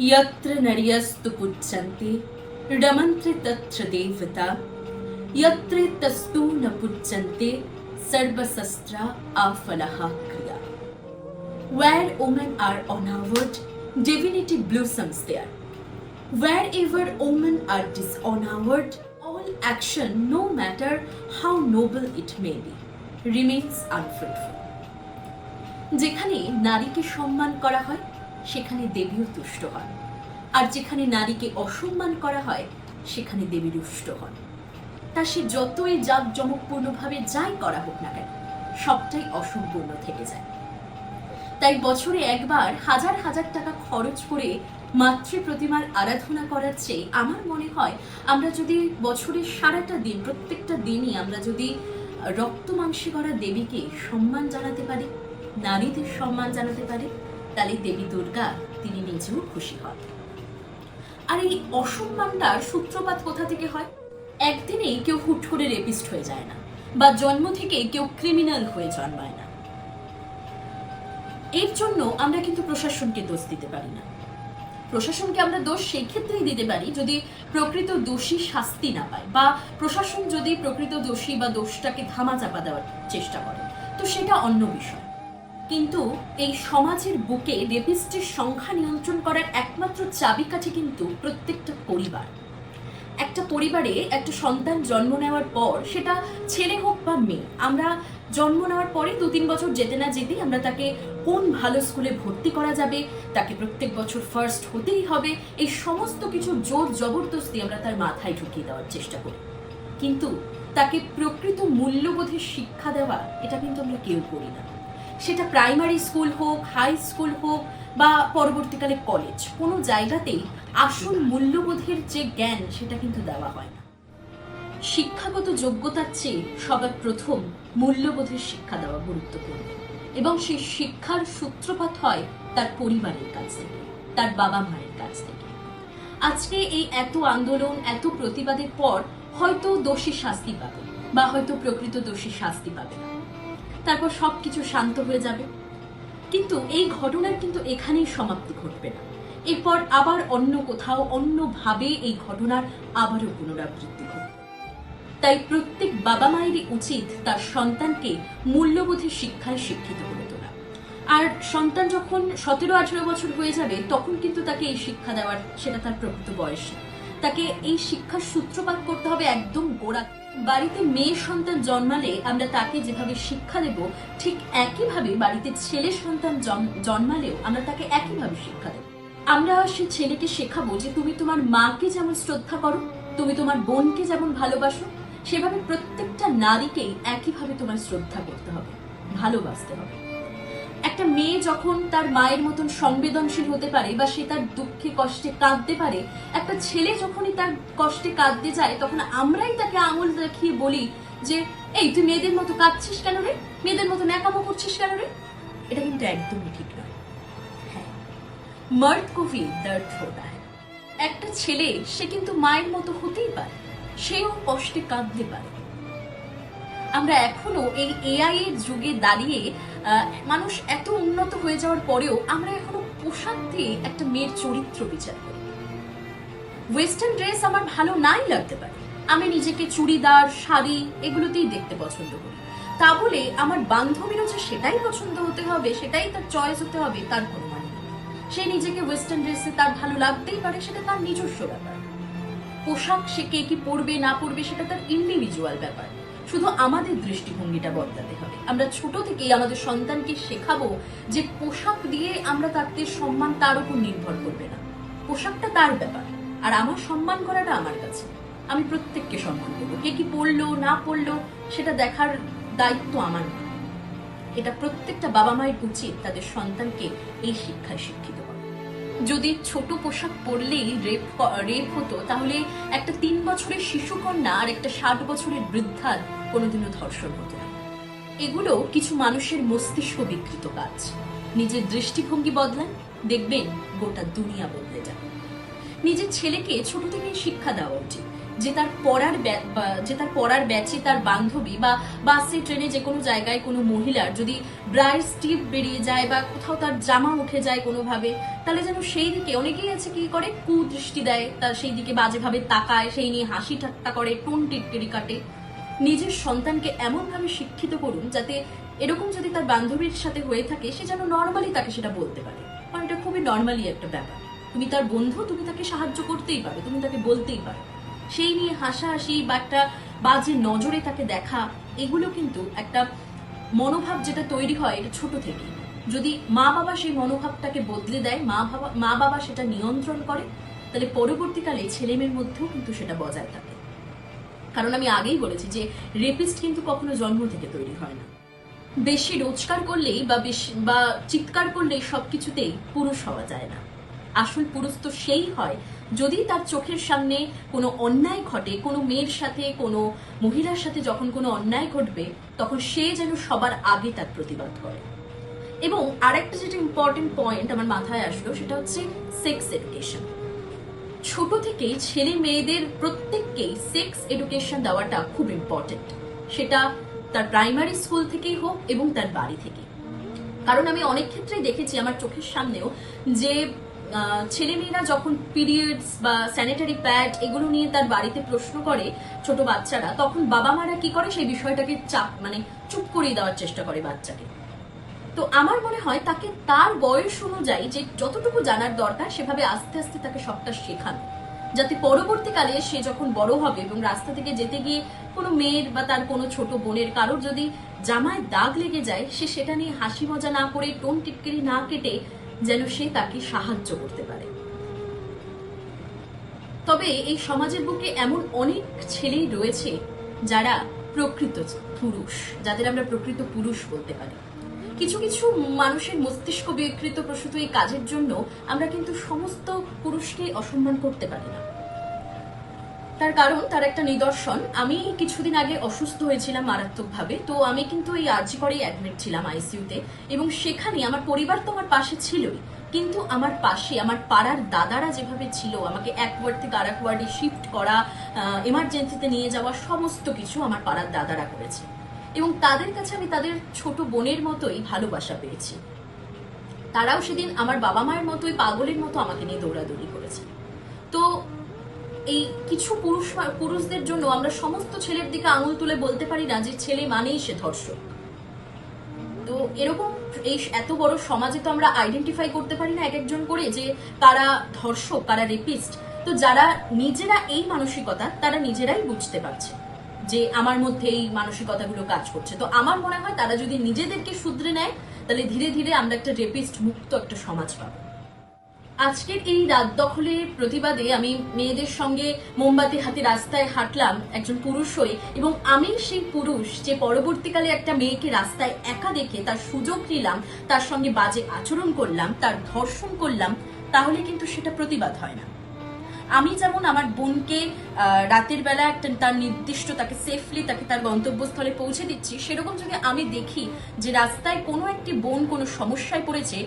यत्र नर्यस्तु पुच्छन्ति रमन्त्रि तत्र देवता यत्र तस्तु न पुच्छन्ते सर्वशस्त्रा afalaha kriya. Where women are honored, divinity blossoms there. Wherever women are dishonored, all action, no matter how noble it may be, remains unfruitful. যেখানে নারীকে সম্মান করা হয় সেখানে দেবীও তুষ্ট হন। আর যেখানে নারীকে অসম্মান করা হয়, সেখানে দেবী রুষ্ট হন। তা সে যতই জাঁকজমকপূর্ণভাবে যাই করা হোক না কেন, সবটাই অসম্পূর্ণ থেকে যায়। তাই বছরে একবার হাজার হাজার টাকা খরচ করে মাতৃ প্রতিমার আরাধনা করার চেয়ে আমার মনে হয়, আমরা যদি বছরের সারাটা দিন, প্রত্যেকটা দিনই আমরা যদি রক্ত মাংসে করা দেবীকে সম্মান জানাতে পারি, নারীদের সম্মান জানাতে পারি তাহলে দেবী দুর্গা, তিনি নিজেও খুশি হন। আর এই অসম্মানটার সূত্রপাত কোথা থেকে হয়? একদিনেই কেউ হুট করে রেপিস্ট হয়ে যায় না, বা জন্ম থেকে কেউ ক্রিমিনাল হয়ে জন্মায় না। এর জন্য আমরা কিন্তু প্রশাসনকে দোষ দিতে পারি না। প্রশাসনকে আমরা দোষ সেই ক্ষেত্রেই দিতে পারি যদি প্রকৃত দোষী শাস্তি না পায়, বা প্রশাসন যদি প্রকৃত দোষী বা দোষটাকে ধামাচাপা দেওয়ার চেষ্টা করে, তো সেটা অন্য বিষয়। কিন্তু এই সমাজের বুকে রেপিস্টের সংখ্যা নিয়ন্ত্রণ করার একমাত্র চাবিকাঠি কিন্তু প্রত্যেকটা পরিবার। একটা পরিবারে একটা সন্তান জন্ম নেওয়ার পর সেটা ছেলে হোক বা মেয়ে, আমরা জন্ম নেওয়ার পরে দু তিন বছর যেতে না যেতেই আমরা তাকে কোন ভালো স্কুলে ভর্তি করা যাবে, তাকে প্রত্যেক বছর ফার্স্ট হতেই হবে, এই সমস্ত কিছু জোর জবরদস্তি আমরা তার মাথায় ঢুকিয়ে দেওয়ার চেষ্টা করি। কিন্তু তাকে প্রকৃত মূল্যবোধের শিক্ষা দেওয়া, এটা কিন্তু আমরা কেউ করি না। সেটা প্রাইমারি স্কুল হোক হাই স্কুল হোক বা পরবর্তীকালে কলেজ কোনো জায়গাতেই আসল মূল্যবোধের যে জ্ঞান সেটা কিন্তু দেওয়া হয় না। শিক্ষাগত যোগ্যতার চেয়ে সবার প্রথম মূল্যবোধের শিক্ষা দেওয়া গুরুত্বপূর্ণ এবং সেই শিক্ষার সূত্রপাত হয় তার পরিবারের কাছ থেকে, তার বাবা মায়ের কাছ থেকে। আজকে এই এত আন্দোলন, এত প্রতিবাদের পর হয়তো দোষী শাস্তি পাবে বা হয়তো প্রকৃত দোষী শাস্তি পাবে না। তারপর সবকিছু শান্ত হয়ে যাবে। কিন্তু এই ঘটনার কিন্তু এখানেই সমাপ্তি ঘটবে না। এরপর আবার অন্য কোথাও অন্যভাবে এই ঘটনার আবারও পুনরাবৃত্তি ঘটবে। তাই প্রত্যেক বাবা মায়েরই উচিত তার সন্তানকে মূল্যবোধের শিক্ষায় শিক্ষিত করে তোলা। আর সন্তান যখন সতেরো আঠেরো বছর হয়ে যাবে, তখন কিন্তু তাকে এই শিক্ষা দেওয়ার, সেটা তার প্রকৃত বয়স। তাকে এই শিক্ষার সূত্রপাত করতে হবে একদম গোড়া বাড়িতে মেয়ে সন্তান জন্মালে আমরা তাকে যেভাবে শিক্ষা দেব, ঠিক একইভাবে বাড়িতে ছেলে সন্তান জন্মালেও আমরা তাকে একইভাবে শিক্ষা দেব। আমরা সে ছেলেকে শেখাবো যে তুমি তোমার মাকে যেমন শ্রদ্ধা করো, তুমি তোমার বোনকে যেমন ভালোবাসো, সেভাবে প্রত্যেকটা নারীকেই একইভাবে তোমার শ্রদ্ধা করতে হবে, ভালোবাসতে হবে। একটা মেয়ে যখন তার মায়ের মতন সংবেদনশীল হতে পারে বা সে তার দুঃখে, কষ্টে কাঁদতে পারে, একটা ছেলে যখনই তার কষ্টে কাঁদতে যায়, তখন আমরাই তাকে আঙুল দেখিয়ে বলি যে, এই, তুই মেয়েদের মতো কাঁদছিস কেন রে? মেয়েদের মতো ন্যাকামো করছিস কেন রে? এটা কিন্তু একদমই ঠিক নয়। হ্যাঁ মর্দ কো দর্দ একটা ছেলে, সে কিন্তু মায়ের মতো হতেই পারে, সেও কষ্টে কাঁদতে পারে। আমরা এখনও এই এআই এর যুগে দাঁড়িয়ে মানুষ এত উন্নত হয়ে যাওয়ার পরেও আমরা এখনও পোশাক দিয়ে একটা মেয়ের চরিত্র বিচার করি। ওয়েস্টার্ন ড্রেস আমার ভালো নাই লাগতে পারে। আমি নিজেকে চুড়িদার, শাড়ি এগুলোতেই দেখতে পছন্দ করি। তা বলে আমার বান্ধবীরও যে সেটাই পছন্দ হতে হবে, সেটাই তার চয়েস হতে হবে, তার কোনো মানে সে নিজেকে ওয়েস্টার্ন ড্রেসে তার ভালো লাগতেই পারে, সেটা তার নিজস্ব ব্যাপার। পোশাক সে কে কি পরবে, না পরবে, সেটা তার ইন্ডিভিজুয়াল ব্যাপার। শুধু আমাদের দৃষ্টিভঙ্গিটা বদলাতে হবে। আমরা ছোট থেকেই আমাদের সন্তানকে শেখাবো যে পোশাক দিয়ে আমরা তাকে সম্মান তার উপর নির্ভর করবে না। পোশাকটা তার ব্যাপার, আর আমার সম্মান করাটা আমার কাছে। আমি প্রত্যেককে সম্মান করব, কে কি পড়ল না পড়ল সেটা দেখার দায়িত্ব আমার না। এটা প্রত্যেকটা বাবা মায়ের উচিত তাদের সন্তানকে এই শিক্ষায় শিক্ষিত করা। যদি ছোট পোশাক পরলেই রেপ রেপ হতো, তাহলে একটা তিন বছরের শিশুকন্যা আর একটা ষাট বছরের বৃদ্ধার কোনোদিনও ধর্ষণ হতো এগুলো কিছু মানুষের মস্তিষ্ক বিকৃত কাজ। নিজের দৃষ্টিভঙ্গি বদলান, দেখবেন গোটা দুনিয়া বদলে যাবে। নিজের ছেলেকে ছোট থেকেই শিক্ষা দেওয়া উচিত, যে তার পড়ার যে তার পড়ার ব্যাচে তার বান্ধবী বা বাসে, ট্রেনে যে কোনো জায়গায় কোনো মহিলার যদি ব্রাইট স্টিপ বেরিয়ে যায় বা কোথাও তার জামা উঠে যায় কোনোভাবে, তাহলে যেন সেই দিকে অনেকেই আছে কি করে, কুদৃষ্টি দেয় তার সেই দিকে বাজেভাবে তাকায়, সেই নিয়ে হাসি ঠাট্টা করে, টোন টিটকিরি কাটে। নিজের সন্তানকে এমনভাবে শিক্ষিত করুন যাতে এরকম যদি তার বান্ধবীর সাথে হয়ে থাকে, সে যেন নর্মালি তাকে সেটা বলতে পারে। কারণ এটা খুবই নর্মালি একটা ব্যাপার। তুমি তার বন্ধু, তুমি তাকে সাহায্য করতেই পারো, তুমি তাকে বলতেই পারো। সেই নিয়ে হাসাহাসি বা একটা বাজে নজরে তাকে দেখা, এগুলো কিন্তু একটা মনোভাব যেটা তৈরি হয় এটা ছোট থেকে যদি মা বাবা সেই মনোভাবটাকে বদলে দেয়, মা বাবা মা বাবা সেটা নিয়ন্ত্রণ করে, তাহলে পরবর্তীকালে ছেলে মেয়ের মধ্যেও কিন্তু সেটা বজায় থাকে। কারণ আমি আগেই বলেছি যে রেপিস্ট কিন্তু কখনো জন্ম থেকে তৈরি হয় না। বেশি রোজগার করলেই বা বেশি, বা চিৎকার করলেই সবকিছুতেই পুরুষ হওয়া যায় না। আসল পুরুষ তো সেই হয়, যদি তার চোখের সামনে কোনো অন্যায় ঘটে, কোনো মেয়ের সাথে, কোনো মহিলার সাথে যখন কোনো অন্যায় ঘটবে, তখন সে যেন সবার আগে তার প্রতিবাদ করে। এবং আরেকটা যেটা ইম্পর্টেন্ট পয়েন্ট আমার মাথায় আসলো, সেটা হচ্ছে সেক্স এডুকেশন ছোট থেকেই ছেলে মেয়েদের প্রত্যেককেই সেক্স এডুকেশন দেওয়াটা খুব ইম্পর্টেন্ট সেটা তার প্রাইমারি স্কুল থেকেই হোক এবং তার বাড়ি থেকে। কারণ আমি অনেক ক্ষেত্রেই দেখেছি আমার চোখের সামনেও যে ছেলেমেয়েরা যখন পিরিয়ডস বা স্যানিটারি প্যাড এগুলো নিয়ে তার বাড়িতে প্রশ্ন করে ছোট বাচ্চারা, তখন বাবা মারা কি করে সেই বিষয়টাকে চাপ মানে চুপ করিয়ে দেওয়ার চেষ্টা করে বাচ্চাকে। তো আমার মনে হয় তাকে তার বয়স অনুযায়ী যে যতটুকু জানার দরকার, সেভাবে আস্তে আস্তে তাকে সবটা শেখানো। যাতে পরবর্তীকালে সে যখন বড় হবে এবং রাস্তা থেকে যেতে গিয়ে কোনো মেয়ের বা তার কোনো ছোট বোনের কারোর যদি জামায় দাগ লেগে যায়, সে সেটা নিয়ে হাসি মজা না করে, টোন টিটকিরি না কেটে যেন সে তাকে সাহায্য করতে পারে। তবে এই সমাজের বুকে এমন অনেক ছেলেই রয়েছে যারা প্রকৃত পুরুষ, যাদের আমরা প্রকৃত পুরুষ বলতে পারি। কিছু কিছু মানুষের মস্তিষ্ক বিকৃত প্রসূত এই কাজের জন্য আমরা কিন্তু সমস্ত পুরুষকে অসম্মান করতে পারি না। তার কারণ, তার একটা নিদর্শন, আমি কিছুদিন আগে অসুস্থ হয়েছিলাম মারাত্মকভাবে, তো আমি কিন্তু এই আর্জি করেই অ্যাডমিট ছিলাম আইসিইউতে এবং সেখানে আমার পরিবার তো আমার পাশে ছিলই, কিন্তু আমার পাশে, আমার পাড়ার দাদারা যেভাবে ছিল, আমাকে এক ওয়ার্ড থেকে আর এক ওয়ার্ডে শিফট করা এমার্জেন্সিতে নিয়ে যাওয়া, সমস্ত কিছু আমার পাড়ার দাদারা করেছে। এবং তাদের কাছে আমি তাদের ছোট বোনের মতোই ভালোবাসা পেয়েছি। তারাও সেদিন আমার বাবা মায়ের মতোই পাগলের মতো আমাকে নিয়ে দৌড়াদৌড়ি করেছে। তো এই কিছু পুরুষ, পুরুষদের জন্য আমরা সমস্ত ছেলের দিকে আঙুল তুলে বলতে পারি না যে ছেলে মানেই সে ধর্ষক। তো এরকম এই এত বড় সমাজে তো আমরা আইডেন্টিফাই করতে পারি না এক একজন করে যে কারা ধর্ষক কারা রেপিস্ট তো যারা নিজেরা এই মানসিকতা, তারা নিজেরাই বুঝতে পারছে। যে আমার মধ্যে এই মানসিকতাগুলো কাজ করছে। তো আমার মনে হয় তারা যদি নিজেদেরকে শুধরে নেয়, তাহলে ধীরে ধীরে আমরা একটা রেপিস্ট মুক্ত একটা সমাজ পাবো। আজকের এই রাত দখলের প্রতিবাদে আমি মেয়েদের সঙ্গে মোমবাতি হাতে রাস্তায় হাঁটলাম একজন পুরুষ হয়ে এবং আমি সেই পুরুষ যে পরবর্তীকালে একটা মেয়েকে রাস্তায় একা দেখে তার সুযোগ নিলাম, তার সঙ্গে বাজে আচরণ করলাম, তার ধর্ষণ করলাম, তাহলে কিন্তু সেটা প্রতিবাদ হয় না। আমি যেমন আমার বোনকে রাতের বেলা একটা তার নির্দিষ্ট তাকে সেফলি তাকে তার গন্তব্যস্থলে পৌঁছে দিচ্ছি, সেরকম যদি আমি দেখি যে রাস্তায় কোনো একটি বোন কোনো সমস্যায় পড়েছে,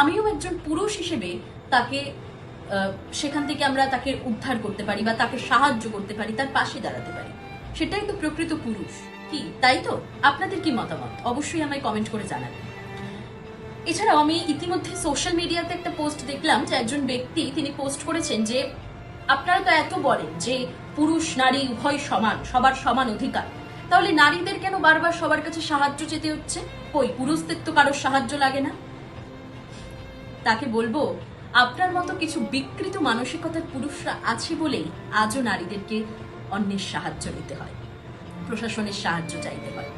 আমিও একজন পুরুষ হিসেবে তাকে সেখান থেকে আমরা তাকে উদ্ধার করতে পারি বা তাকে সাহায্য করতে পারি, তার পাশে দাঁড়াতে পারি। সেটাই তো প্রকৃত পুরুষ। কি, তাই তো? আপনাদের কি মতামত? অবশ্যই আমায় কমেন্ট করে জানাবেন। এছাড়াও আমি ইতিমধ্যে সোশ্যাল মিডিয়াতে একটা পোস্ট দেখলাম যে একজন ব্যক্তি তিনি পোস্ট করেছেন যে আপনারা তো এত বলেন যে পুরুষ, নারী উভয় সমান, সবার সমান অধিকার। তাহলে নারীদের কেন বারবার সবার কাছে সাহায্য চেতে হচ্ছে? কই, পুরুষদের তো কারোর সাহায্য লাগে না? তাকে বলব, আপনার মতো কিছু বিকৃত মানসিকতার পুরুষরা আছে বলেই আজও নারীদেরকে অন্যের সাহায্য নিতে হয়। প্রশাসনের সাহায্য চাইতে হয়।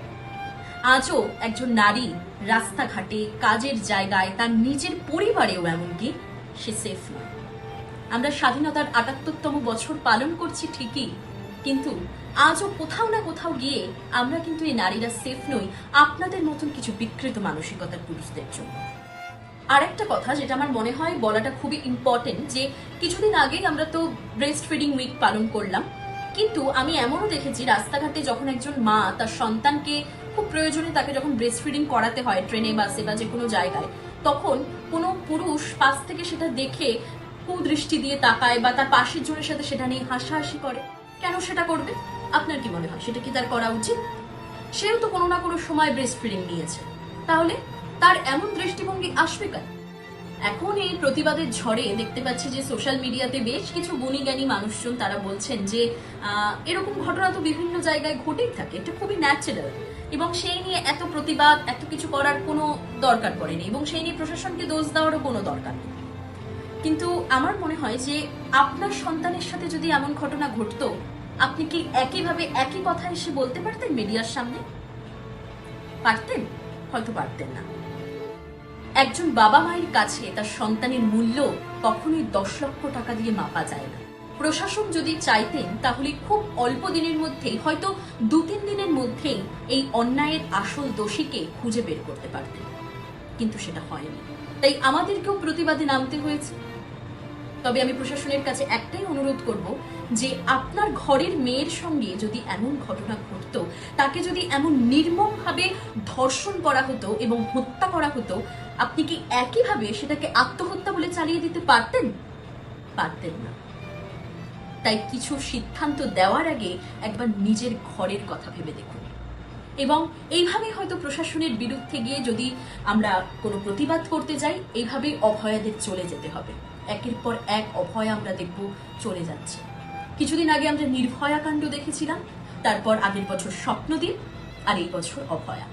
আজও একজন নারী রাস্তাঘাটে, কাজের জায়গায়, তার নিজের পরিবারেও এমনকি সে সেফ নয়। আমরা স্বাধীনতার আটাত্তরতম বছর পালন করছি ঠিকই, কিন্তু আজও কোথাও না কোথাও গিয়ে আমরা কিন্তু এই নারীরা সেফ নই, আপনাদের মতন কিছু বিকৃত মানসিকতার পুরুষদের জন্য। আরেকটা কথা যেটা আমার মনে হয় বলাটা খুবই ইম্পর্টেন্ট যে কিছুদিন আগেই আমরা তো ব্রেস্ট ফিডিং উইক পালন করলাম, কিন্তু আমি এমনও দেখেছি রাস্তাঘাটে যখন একজন মা তার সন্তানকে খুব প্রয়োজনে তাকে যখন ব্রেস্ট ফিডিং করাতে হয়, ট্রেনে, বাসে বা যে কোনো জায়গায়, তখন কোনো পুরুষ পাশ থেকে সেটা দেখে কুদৃষ্টি দিয়ে তাকায় বা তার পাশের জনের সাথে সেটা নিয়ে হাসাহাসি করে। কেন সেটা করবে? আপনার কি মনে হয়? সেটা কি তার করা উচিত? সেও তো কোনো না কোনো সময় ব্রেস্ট ফিডিং নিয়েছে। তাহলে তার এমন দৃষ্টিভঙ্গি আসবে কেন? এখন এই প্রতিবাদের ঝড়ে দেখতে পাচ্ছি যে সোশ্যাল মিডিয়াতে বেশ কিছু গুণী জ্ঞানী মানুষজন তারা বলছেন যে এরকম ঘটনা তো বিভিন্ন জায়গায় ঘটেই থাকে। এটা খুবই ন্যাচারাল এবং সেই নিয়ে এত প্রতিবাদ, এত কিছু করার কোনো দরকার পড়েনি। এবং সেই নিয়ে প্রশাসনকে দোষ দেওয়ারও কোনো দরকার নেই। কিন্তু আমার মনে হয় যে আপনার সন্তানের সাথে যদি এমন ঘটনা ঘটতো, আপনি কি একইভাবে একই কথা এসে বলতে পারতেন মিডিয়ার সামনে? পারতেন? হয়তো পারতেন না। একজন বাবা মায়ের কাছে তার সন্তানের মূল্য কখনোই দশ লক্ষ টাকা দিয়ে মাপা যায় না। প্রশাসন যদি চাইতেন, তাহলে খুব অল্প দিনের মধ্যেই, হয়তো দু তিন দিনের মধ্যেই এই অন্যায়ের আসল দোষীকে খুঁজে বের করতে পারতেন। কিন্তু সেটা হয়নি। তাই আমাদেরকেও প্রতিবাদে নামতে হয়েছে। তবে আমি প্রশাসনের কাছে একটাই অনুরোধ করব যে আপনার ঘরের মেয়ের সঙ্গে যদি এমন ঘটনা ঘটতো, তাকে যদি এমন নির্মমভাবে ধর্ষণ করা হতো এবং হত্যা করা হতো, আপনি কি একইভাবে সেটাকে আত্মহত্যা বলে চালিয়ে দিতে পারতেন? পারতেন না। তাই কিছু সিদ্ধান্ত দেওয়ার আগে একবার নিজের ঘরের কথা ভেবে দেখুন। এবং এইভাবে হয়তো প্রশাসনের বিরুদ্ধে গিয়ে যদি আমরা কোনো প্রতিবাদ করতে যাই, এইভাবেই অভয়াদের চলে যেতে হবে। একের পর এক অভয়া আমরা দেখব চলে যাচ্ছে। কিছুদিন আগে আমরা নির্ভয়া কাণ্ড দেখেছিলাম, তারপর আগের বছর স্বপ্নদ্বীপ আর এই বছর অভয়া।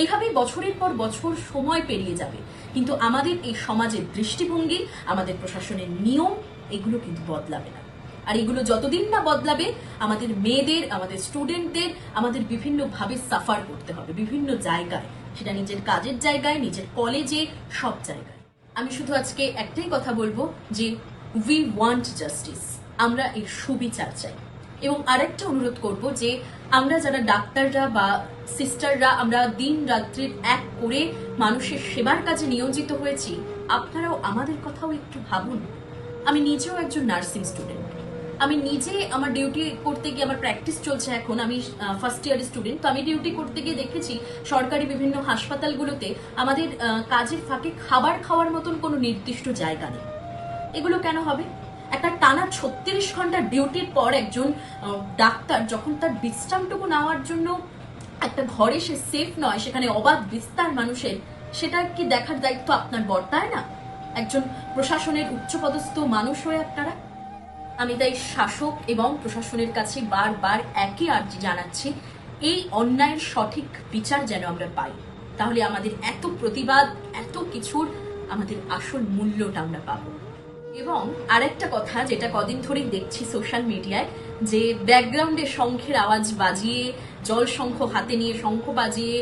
এইভাবেই বছরের পর বছর সময় পেরিয়ে যাবে, কিন্তু আমাদের এই সমাজের দৃষ্টিভঙ্গি, আমাদের প্রশাসনের নিয়ম, এগুলো কিন্তু বদলাবে না। আর এগুলো যতদিন না বদলাবে, আমাদের মেয়েদের, আমাদের স্টুডেন্টদের, আমাদের বিভিন্নভাবে সাফার করতে হবে, বিভিন্ন জায়গায়। সেটা নিজের কাজের জায়গায়, নিজের কলেজে, সব জায়গায়। আমি শুধু আজকে একটাই কথা বলব যে উই ওয়ান্ট জাস্টিস আমরা এই সুবিচার চাই। এবং আরেকটা অনুরোধ করব যে আমরা যারা ডাক্তাররা বা সিস্টাররা আমরা দিন রাত্রির এক করে মানুষের সেবার কাজে নিয়োজিত হয়েছি, আপনারাও আমাদের কথাও একটু ভাবুন। আমি নিজেও একজন নার্সিং স্টুডেন্ট। আমি নিজে আমার ডিউটি করতে গিয়ে আমার প্র্যাকটিস চলছে এখন। আমি ফার্স্ট ইয়ার স্টুডেন্ট তো আমি ডিউটি করতে গিয়ে দেখেছি সরকারি বিভিন্ন হাসপাতালগুলোতে আমাদের কাজের ফাঁকে খাবার খাওয়ার মতন কোনো নির্দিষ্ট জায়গা নেই। এগুলো কেন হবে? একটা টানা ছত্রিশ ঘণ্টা ডিউটির পর একজন ডাক্তার যখন তার বিশ্রামটুকু নেওয়ার জন্য একটা ঘরে সে সেফ নয়, সেখানে অবাধ বিস্তার মানুষের, সেটা কি দেখার দায়িত্ব আপনার বর্তায় না? একজন প্রশাসনের উচ্চপদস্থ মানুষ হয়ে আপনারা আমি তাই শাসক এবং প্রশাসনের কাছে বারবার একই আর্জি জানাচ্ছি, এই অন্যায়ের সঠিক বিচার যেন আমরা পাই। তাহলে আমাদের এত প্রতিবাদ, এত কিছুর আমাদের আসল মূল্যটা আমরা পাবো। এবং আরেকটা কথা যেটা কদিন ধরেই দেখছি সোশ্যাল মিডিয়ায়, যে ব্যাকগ্রাউন্ডে শঙ্খের আওয়াজ বাজিয়ে, জল শঙ্খ হাতে নিয়ে শঙ্খ বাজিয়ে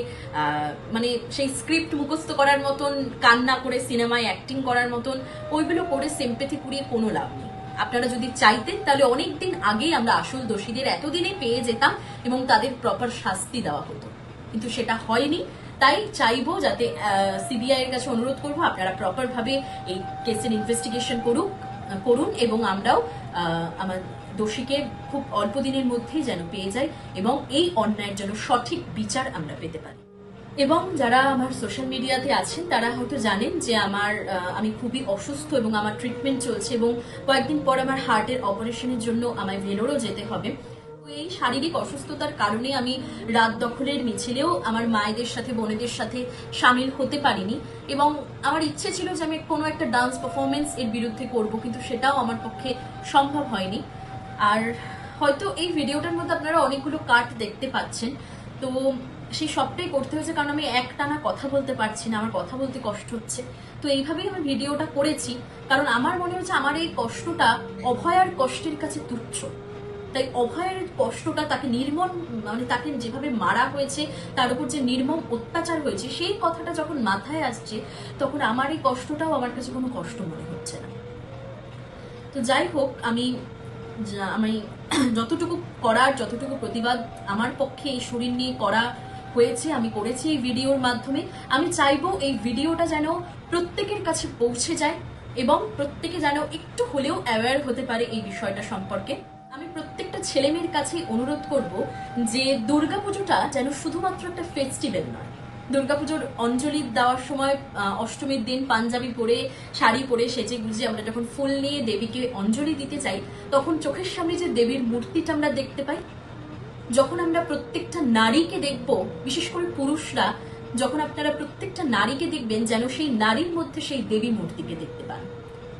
মানে সেই স্ক্রিপ্ট মুখস্থ করার মতন, কান্না করে সিনেমায় অ্যাক্টিং করার মতন, ওইগুলো করে সেম্পেথি পুড়িয়ে কোনো লাভ নেই। আপনারা যদি চাইতেন, তাহলে অনেক দিন আগেই আমরা আসল দোষীদের এতদিনে পেয়ে যেতাম এবং তাদের প্রপার শাস্তি দেওয়া হতো। কিন্তু সেটা হয়নি। তাই চাইব যাতে সিবিআই এর কাছে অনুরোধ করব, আপনারা প্রপার ভাবে এই কেসের ইনভেস্টিগেশন করুক করুন এবং আমরাও আমার দোষীকে খুব অল্প দিনের মধ্যেই যেন পেয়ে যাই এবং এই অন্যায়ের জন্য সঠিক বিচার আমরা পেতে পারি। এবং যারা আমার সোশ্যাল মিডিয়াতে আছেন, তারা হয়তো জানেন যে আমার আমি খুবই অসুস্থ এবং আমার ট্রিটমেন্ট চলছে এবং কয়েকদিন পর আমার হার্টের অপারেশনের জন্য আমায় ভেলোরও যেতে হবে। এই শারীরিক অসুস্থতার কারণে আমি রাত দখলের মিছিলেও আমার মায়েদের সাথে, বোনেদের সাথে সামিল হতে পারিনি এবং আমার ইচ্ছে ছিল যে আমি কোনো একটা ডান্স পারফরমেন্স এর বিরুদ্ধে করব, কিন্তু সেটাও আমার পক্ষে সম্ভব হয়নি। আর হয়তো এই ভিডিওটার মধ্যে আপনারা অনেকগুলো কাট দেখতে পাচ্ছেন। তো সেই সবটাই করতে হয়েছে, কারণ আমি একটানা কথা বলতে পারছি না, আমার কথা বলতে কষ্ট হচ্ছে। তো এইভাবেই আমি ভিডিওটা করেছি, কারণ আমার মনে হচ্ছে আমার এই কষ্টটা অভয়ার কষ্টের কাছে তুচ্ছ। তাই অভয়ের কষ্টটা তাকে নির্মম মানে তাকে যেভাবে মারা হয়েছে, তার উপর যে নির্মম অত্যাচার হয়েছে, সেই কথাটা যখন মাথায় আসছে, তখন আমার এই কষ্টটাও আমার কাছে কোনো কষ্ট মনে হচ্ছে না। তো যাই হোক, আমি আমি যতটুকু করার, যতটুকু প্রতিবাদ আমার পক্ষে এই শরীর নিয়ে করা হয়েছে, আমি করেছি এই ভিডিওর মাধ্যমে। আমি চাইব এই ভিডিওটা যেন প্রত্যেকের কাছে পৌঁছে যায় এবং প্রত্যেকে যেন একটু হলেও অ্যাওয়্যার হতে পারে এই বিষয়টা সম্পর্কে। আমি প্রত্যেকটা ছেলেমেয়ের কাছে অনুরোধ করব যে দুর্গাপুজোটা যেন শুধুমাত্র একটা ফেস্টিভ্যাল নয়। দুর্গাপুজোর অঞ্জলি দেওয়ার সময় অষ্টমীর দিন পাঞ্জাবি পরে, শাড়ি পরে সেজে গুজে আমরা যখন ফুল নিয়ে দেবীকে অঞ্জলি দিতে চাই, তখন চোখের সামনে যে দেবীর মূর্তিটা আমরা দেখতে পাই যখন আমরা প্রত্যেকটা নারীকে দেখব, বিশেষ করে পুরুষরা, যখন আপনারা প্রত্যেকটা নারীকে দেখবেন যেন সেই নারীর মধ্যে সেই দেবী মূর্তিকে দেখতে পান,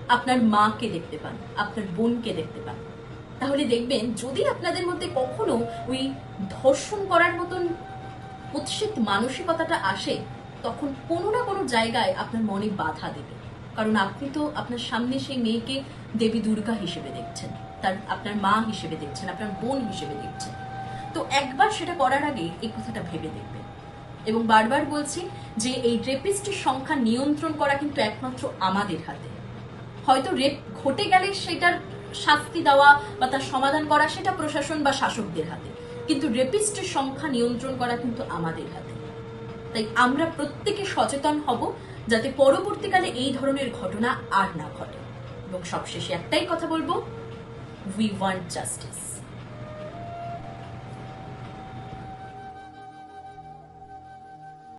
আপনার মাকে দেখতে পান, আপনার বোনকে দেখতে পান। তাহলে দেখবেন যদি আপনাদের মধ্যে কখনো ওই ধর্ষণ করার মতন উৎসিত মানসিকতাটা আসে, তখন কোনো না কোনো জায়গায় আপনার মনে বাধা দেবে। কারণ আপনি তো আপনার সামনে সেই মেয়েকে দেবী দুর্গা হিসেবে দেখছেন, তার আপনার মা হিসেবে দেখছেন, আপনার বোন হিসেবে দেখছেন। তো একবার সেটা করার আগে এই কথাটা ভেবে দেখবেন এবং বারবার বলছি যে এই রেপিস্টের সংখ্যা নিয়ন্ত্রণ করা কিন্তু একমাত্র আমাদের হাতে। হয়তো রেপ ঘটে গেলে সেটার শাস্তি দেওয়া বা তার সমাধান করা সেটা প্রশাসন বা শাসকদের হাতে। কিন্তু রেপিস্টের সংখ্যা নিয়ন্ত্রণ করা কিন্তু আমাদের হাতে। তাই আমরা প্রত্যেকে সচেতন হব যাতে পরবর্তীকালে এই ধরনের ঘটনা আর না ঘটে। এবং সবশেষে একটাই কথা বলব উই ওয়ান্ট জাস্টিস